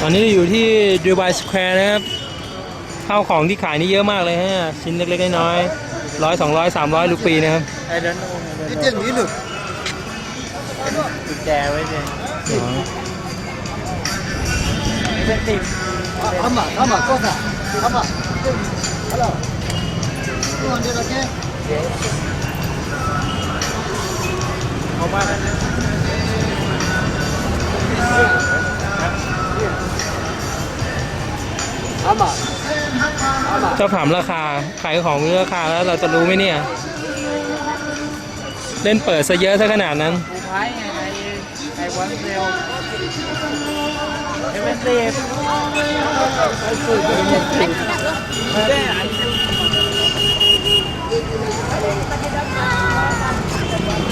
ตอนนี้อยู่ที่ดูไบสแควร์นะครับเข้าของที่ขายนี่เยอะมากเลยฮะชิ้นเล็กๆน้อยๆร้อยสองร้อยสามร้อยลูกปีนะครับ I don't know. ยืนี่เจ๋งนี่หรือติดแจไว้เลยเป็นติดเข้ามาเข้ามาก็ค่ะเข้ามาฮัลโหลทุกคนเดี๋ยวเราแค่ เจ้าถามราคา ขายของราคาแล้วเราจะรู้ไหมเนี่ย เล่นเปิดซะเยอะซะขนาดนั้นกูพายไงไอ้ไอ้วันเซลไอ้เป็นติดไม่ได้ไอ้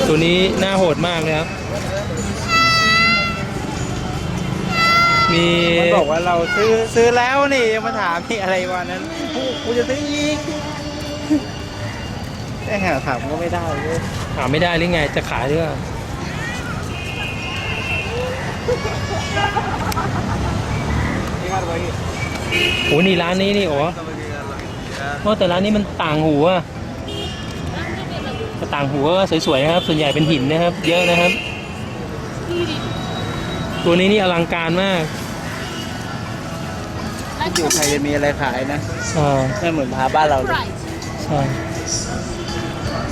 ตัวนี้หน้าโหดมากเลยครับ มี มันบอกว่าเราซื้อซื้อแล้วนี่ยังมาถามที่อะไรวันนั้นกูกูจะซื้ออีกแต่หาถามก็ไม่ได้เลยถามไม่ได้หรือไงจะขายหรือเปล่านี่ก็ไปโอ้นี่ร้านนี้นี่โอ้โอ้แต่ร้านนี้มันต่างหูอะแต่ต่างหูก็สวยๆนะครับ ส่วนใหญ่เป็นหินนะครับ เยอะนะครับ ตัวนี้นี่อลังการมากอยู่ไทยจะมีอะไรขายนะอ่าไม่เหมือนพาบ้านเราเลยใช่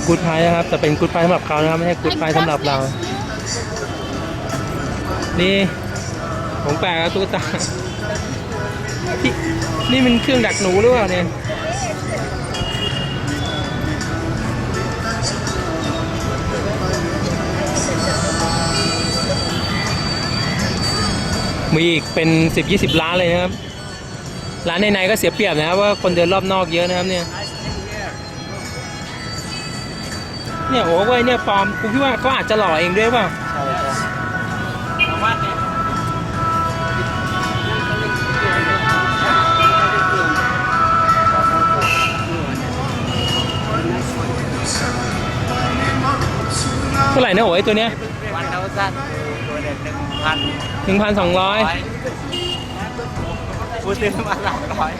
กูดไพร์นะครับ แต่เป็นกูดไพร์สำหรับเขานะครับ ไม่ใช่กูดไพร์สำหรับเรา นี่ของแปลกอะตุ๊กตาที่นี่มันเครื่องดักหนูหรือเปล่าเนี่ย มีอีกเป็นสิบยี่สิบล้านเลยนะครับ ร้านในๆก็เสียเปรียบนะครับว่าคนเดินรอบนอกเยอะนะครับเนี่ยเนี่ยโอ้เว้ยเนี่ยปลอมกูคิดว่าเขาอาจจะหล่อเองด้วยเปล่าใช่ใช่เท่าไหร่นะโอ้ยตัวเนี้ยวันเขาสั้น หนึ่งพันสองร้อยกูซื้อมาหลายร้อย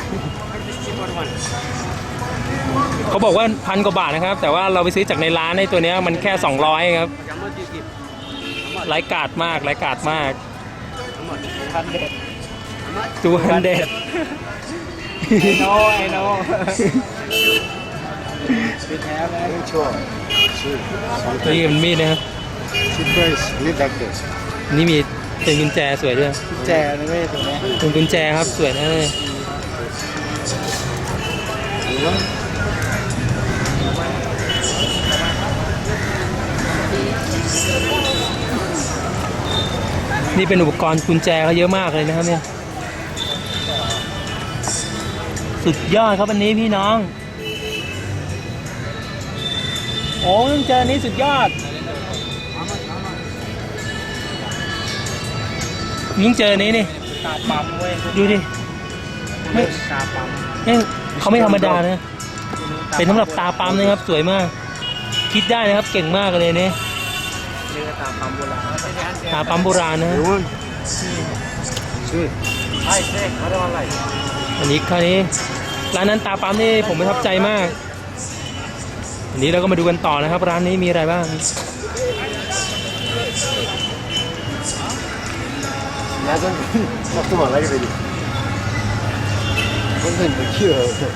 เขาบอกว่าพันกว่าบาทนะครับ แต่ว่าเราไปซื้อจากในร้านในตัวนี้มันแค่ 200 ครับไร้กาดมากไร้กาดมากจูฮันเด็ดโนไอโนเป็นแท้ไหมชัวร์นี่มันมีดนะครับ She plays lead actors. นี่มีเป็นกุญแจสวยด้วยกุญแจนี่ไม่ใช่ตัวนี้เป็นกุญแจครับสวยนะเลยนี่เป็นอุปกรณ์กุญแจเขาเยอะมากเลยนะครับเนี่ย สุดยอดครับอันนี้พี่น้อง โอ้ต้องเจออันนี้สุดยอด ยิ่งเจออันนี้นี่ตาปั๊มเว้ยดูดิไม่ตาปั๊มเนี่ยเขาไม่ธรรมดานะเป็นสำหรับตาปั๊มนะครับ สวยมาก คิดได้นะครับเก่งมากเลยเนี่ยเรียกว่าตาปั๊มโบราณตาปั๊มโบราณนะฮะ问，是，ไอ้เซ็กเขาเรียกว่าอะไรอันนี้คราวนี้ร้านนั้นตาปั๊มนี่ผมประทับใจมาก อันนี้เราก็มาดูกันต่อนะครับ ร้านนี้มีอะไรบ้าง यहाँ जान्छ कि कस्तो भयो फेरि हुन्छ नि के हो त्यो